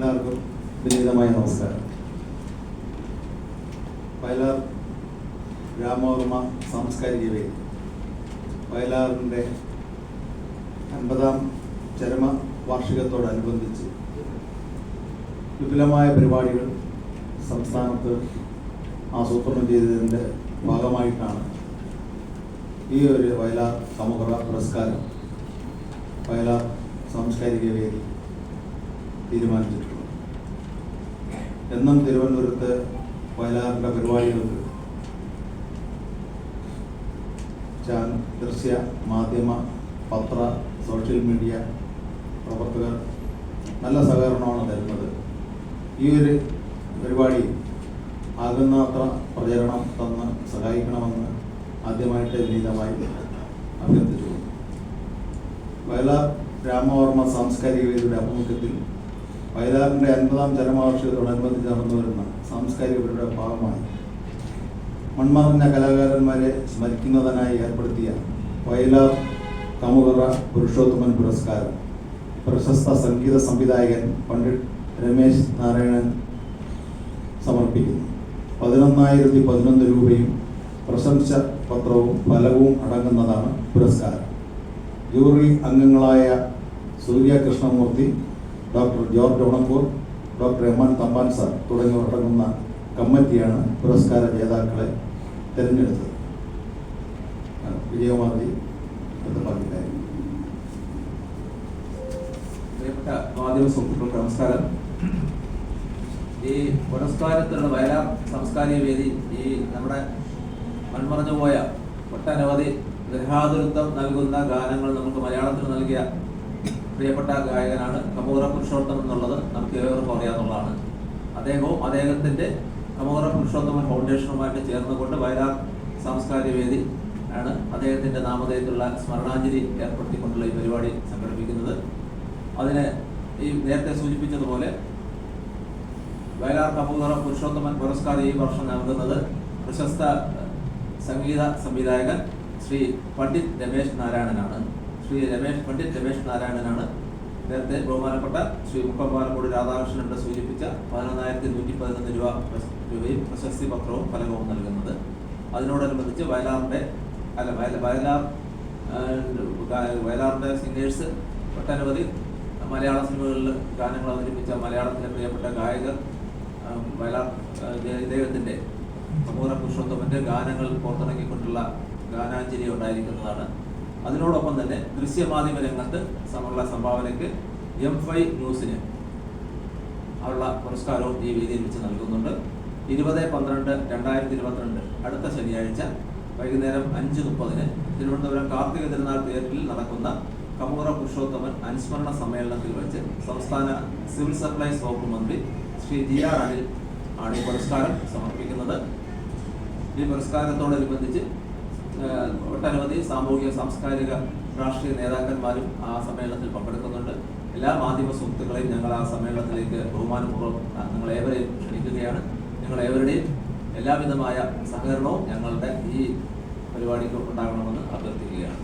എല്ലാവർക്കും വിനീതമായ നമസ്കാരം. വയലാർ രാമവർമ്മ സാംസ്കാരിക വേദി. വയലാറിന്റെ അൻപതാം ചരമ വാർഷികത്തോടനുബന്ധിച്ച് വിപുലമായ പരിപാടികൾ സംസ്ഥാനത്ത് ആസൂത്രണം ചെയ്തതിന്റെ ഭാഗമായിട്ടാണ് ഈ ഒരു വയലാർ സമഗ്ര പുരസ്കാരം വയലാർ സാംസ്കാരിക വേദി തീരുമാനിച്ചിട്ടുള്ളത്. എന്നും തിരുവനന്തപുരത്ത് വയലാറിന്റെ പരിപാടികൾക്ക് ദൃശ്യ മാധ്യമ പത്ര സോഷ്യൽ മീഡിയ പ്രവർത്തകർ നല്ല സഹകരണമാണ് തരുന്നത്. ഈ ഒരു പരിപാടി ആകുന്നത്ര പ്രചരണം തന്ന് സഹായിക്കണമെന്ന് ആദ്യമായിട്ട് വിനീതമായി അഭ്യർത്ഥിച്ചു വയലാർ രാമവർമ്മ സാംസ്കാരിക വേദിയുടെ ആഭിമുഖ്യത്തിൽ വയലാറിന്റെ അൻപതാം ചരമവാർഷികത്തോടനുബന്ധിച്ച് നടന്നു വരുന്ന സാംസ്കാരിക പരിപാടിയുടെ ഭാഗമായി മൺമറഞ്ഞ കലാകാരന്മാരെ സ്മരിക്കുന്നതിനായി ഏർപ്പെടുത്തിയ വയലാർ കമുകറ പുരുഷോത്തമൻ പുരസ്കാരം. പ്രശസ്ത സംഗീത സംവിധായകൻ പണ്ഡിറ്റ് രമേശ് നാരായണൻ സമർപ്പിക്കുന്നു. പതിനൊന്നായിരത്തി പതിനൊന്ന് രൂപയും പ്രശംസ പത്രവും ഫലവും അടങ്ങുന്നതാണ് പുരസ്കാരം. ജൂറി അംഗങ്ങളായ Surya Krishnamoorthy doctor George Onakkoor doctor N Thampan sir തുടങ്ങിയവർ കമ്മിറ്റിയാണ് പുരസ്കാര ജേതാക്കളെ തിരഞ്ഞെടുത്തത്. വിജയകുമാർജി പ്രിയപ്പെട്ട മാധ്യമ സുഹൃത്തുക്കൾക്ക് നമസ്കാരം. ഈ പുരസ്കാരത്തിലുള്ള വയലാർ സാംസ്കാരിക വേദി ഈ നമ്മുടെ മൺമറഞ്ഞു പോയ ഒട്ടനവധി ഗൃഹാതുരത്വം നൽകുന്ന ഗാനങ്ങൾ നമുക്ക് മലയാളത്തിൽ നൽകിയ പ്രിയപ്പെട്ട ഗായകനാണ് കമൂറ പുരുഷോത്തമൻ എന്നുള്ളത് നമുക്ക് ഏവർക്കും അറിയാവുന്നതാണ്. അദ്ദേഹവും അദ്ദേഹത്തിന്റെ കമൂറ പുരുഷോത്തമൻ ഫൗണ്ടേഷനുമായിട്ട് ചേർന്നുകൊണ്ട് വയലാർ സാംസ്കാരിക വേദി ആണ് അദ്ദേഹത്തിന്റെ നാമധേയത്തിലുള്ള സ്മരണാഞ്ജലി ഏർപ്പെടുത്തിക്കൊണ്ടുള്ള ഈ പരിപാടി സംഘടിപ്പിക്കുന്നത്. അതിന് ഈ നേരത്തെ സൂചിപ്പിച്ചതുപോലെ വയലാർ കപൂർ പുരുഷോത്തമൻ പുരസ്കാരം ഈ വർഷം നൽകുന്നത് പ്രശസ്ത സംഗീത സംവിധായകൻ ശ്രീ പണ്ഡിറ്റ് രമേശ് നാരായണനാണ്. ശ്രീ രമേശ് പണ്ഡിറ്റ് രമേശ് നാരായണനാണ്. നേരത്തെ ബഹുമാനപ്പെട്ട ശ്രീ മുക്കമ്പാലക്കോട് രാധാകൃഷ്ണനോട് സൂചിപ്പിച്ച പതിനൊന്നായിരത്തി നൂറ്റി പതിനൊന്ന് രൂപ രൂപയും പ്രശസ്തി പത്രവും ഫലകവും നൽകുന്നത്. അതിനോടനുബന്ധിച്ച് വയലാറിന്റെ അല്ല വയല- വയലാർ വയലാറിന്റെ സിംഗേഴ്സ് ഒട്ടനവധി മലയാള സിനിമകളിൽ ഗാനങ്ങൾ അവതരിപ്പിച്ച മലയാളത്തിലെ പ്രിയപ്പെട്ട ഗായകർ വയലാർ ഇദ്ദേഹത്തിന്റെ സമൂഹ പുരുഷോത്തമന്റെ ഗാനങ്ങൾ പുറത്തിറങ്ങിക്കൊണ്ടുള്ള ഗാനാഞ്ജലി ഉണ്ടായിരിക്കുന്നതാണ് അതിനോടൊപ്പം തന്നെ ദൃശ്യമാധ്യമ രംഗത്ത് സമുള്ള സംഭാവനയ്ക്ക് എം ഫൈവ് ന്യൂസിന് ഉള്ള പുരസ്കാരവും ഈ വേദിയിൽ വെച്ച് നൽകുന്നുണ്ട്. ഇരുപത് പന്ത്രണ്ട് രണ്ടായിരത്തി ഇരുപത്തിരണ്ട് അടുത്ത ശനിയാഴ്ച വൈകുന്നേരം അഞ്ച് മുപ്പതിന് തിരുവനന്തപുരം കാർത്തിക തിരുനാൾ തിയേറ്ററിൽ നടക്കുന്ന കമൂറ പുരുഷോത്തമൻ അനുസ്മരണ സമ്മേളനത്തിൽ വെച്ച് സംസ്ഥാന സിവിൽ സപ്ലൈസ് വകുപ്പ് മന്ത്രി ശ്രീ ജി ആർ അനിൽ ആണ് ഈ പുരസ്കാരം സമർപ്പിക്കുന്നത്. ഈ പുരസ്കാരത്തോടനുബന്ധിച്ച് ഒട്ടനവധി സാമൂഹിക സാംസ്കാരിക രാഷ്ട്രീയ നേതാക്കന്മാരും ആ സമ്മേളനത്തിൽ പങ്കെടുക്കുന്നുണ്ട്. എല്ലാ മാധ്യമ സുഹൃത്തുക്കളെയും ഞങ്ങൾ ആ സമ്മേളനത്തിലേക്ക് ബഹുമാനപൂർവം ഞങ്ങൾ നിങ്ങളേവരെയും ക്ഷണിക്കുകയാണ്. നിങ്ങളേവരുടെയും എല്ലാവിധമായ സഹകരണവും ഞങ്ങളുടെ ഈ പരിപാടിക്ക് ഉണ്ടാകണമെന്ന് അഭ്യർത്ഥിക്കുകയാണ്.